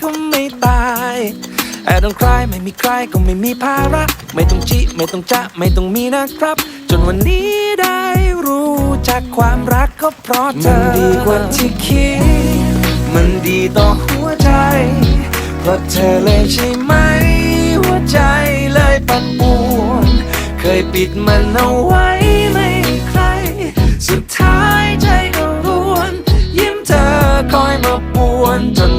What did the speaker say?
ก็ไม่ตายแอบต้องใครไม่มีใครก็ไม่มีภาระ ไม่ต้องจีไม่ต้องจะไม่ต้องมีนะครับ จนวันนี้ได้รู้จากความรักก็เพราะเธอ มันดีกว่าที่คิด มันดีต่อหัวใจ เพราะเธอเลยใช่ไหม หัวใจเลยปั่นป่วนเคยปิดมันเอาไว้ไม่ใคร สุดท้ายใจก็ร้วน ยิ้มเธอคอยมาป่วนจน